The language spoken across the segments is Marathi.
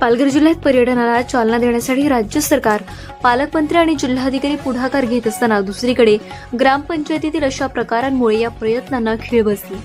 पालघर जिल्ह्यात पर्यटनाला चालना देण्यासाठी राज्य सरकार पालकमंत्री आणि जिल्हाधिकारी पुढाकार घेत असताना दुसरीकडे ग्रामपंचायतीतील अशा प्रकारांमुळे या प्रयत्नांना खीळ बसली.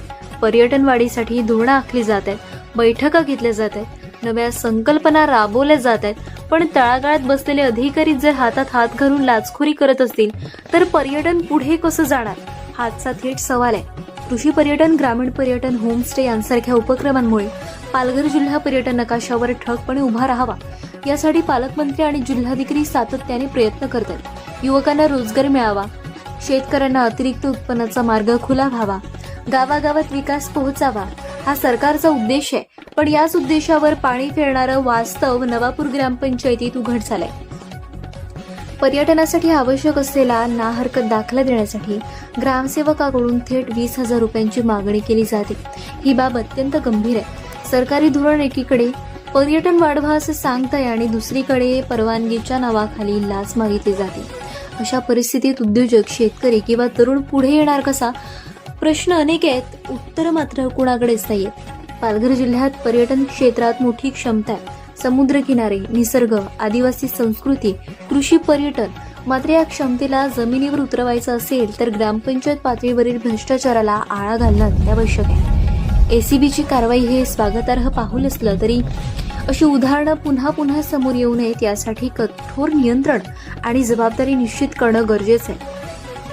पर्यटन वाढीसाठी धोरणं आखली जात आहेत बैठका घेतल्या जात आहेत नव्या संकल्पना राबवल्या जात आहेत. पण तळागाळात बसलेले अधिकारी जर हातात हात घालून लाचखोरी करत असतील तर पर्यटन पुढे कसं जाणार? हातचा थेट सवाल आहे. कृषी पर्यटन ग्रामीण पर्यटन होमस्टे यांसारख्या उपक्रमांमुळे पालघर जिल्हा पर्यटन नकाशावर ठळकपणे उभा राहावा. यासाठी पालकमंत्री आणि जिल्हाधिकारी सातत्याने प्रयत्न करतात युवकांना रोजगार मिळावा. शेतकऱ्यांना अतिरिक्त उत्पन्नाचा मार्ग खुला व्हावा. गावागावात विकास पोहोचावा. हा सरकारचा उद्देश आहे. पण याच उद्देशावर पाणी फिरणारं वास्तव नवापूर ग्रामपंचायतीत उघड झालंय. पर्यटनासाठी आवश्यक असलेला ना हरकत दाखला देण्यासाठी ग्रामसेवकाकडून थेट वीस हजार रुपयांची मागणी केली जाते. ही बाब अत्यंत गंभीर आहे. सरकारी धोरण एकीकडे पर्यटन वाढवा असं सांगताय आणि दुसरीकडे परवानगीच्या नावाखाली लाच मागितली जाते. अशा परिस्थितीत उद्योजक शेतकरी किंवा तरुण पुढे येणार कसा? प्रश्न अनेक आहेत. उत्तर मात्र कुणाकडेच नाहीयेत पालघर जिल्ह्यात पर्यटन क्षेत्रात मोठी क्षमता आहे. समुद्रकिनारे निसर्ग आदिवासी संस्कृती कृषी पर्यटन मात्र या क्षमतेला जमिनीवर उतरवायचं असेल तर ग्रामपंचायत पातळीवरील भ्रष्टाचाराला आळा घालणं अत्यावश्यक आहे. एसीबीची कारवाई हे स्वागतार्ह पाहून असलं तरी अशी उदाहरणं पुन्हा पुन्हा समोर येऊ नयेत यासाठी कठोर नियंत्रण आणि जबाबदारी निश्चित करणं गरजेचं आहे.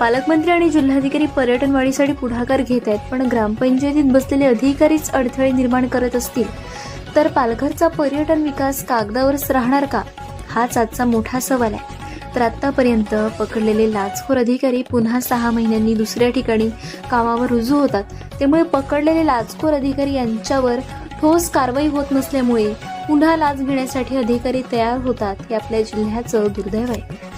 पालकमंत्री आणि जिल्हाधिकारी पर्यटन वाढीसाठी पुढाकार घेत आहेत पण ग्रामपंचायतीत बसलेले अधिकारीच अडथळे निर्माण करत असतील. तर पालघरचा पर्यटन विकास कागदावरच राहणार का? हाच आजचा मोठा सवाल आहे. तर आतापर्यंत पकडलेले लाचखोर अधिकारी पुन्हा सहा महिन्यांनी दुसऱ्या ठिकाणी कामावर रुजू होतात. त्यामुळे पकडलेले लाचखोर अधिकारी यांच्यावर ठोस कारवाई होत नसल्यामुळे पुन्हा लाच घेण्यासाठी अधिकारी तयार होतात हे आपल्या जिल्ह्याचं दुर्दैव आहे.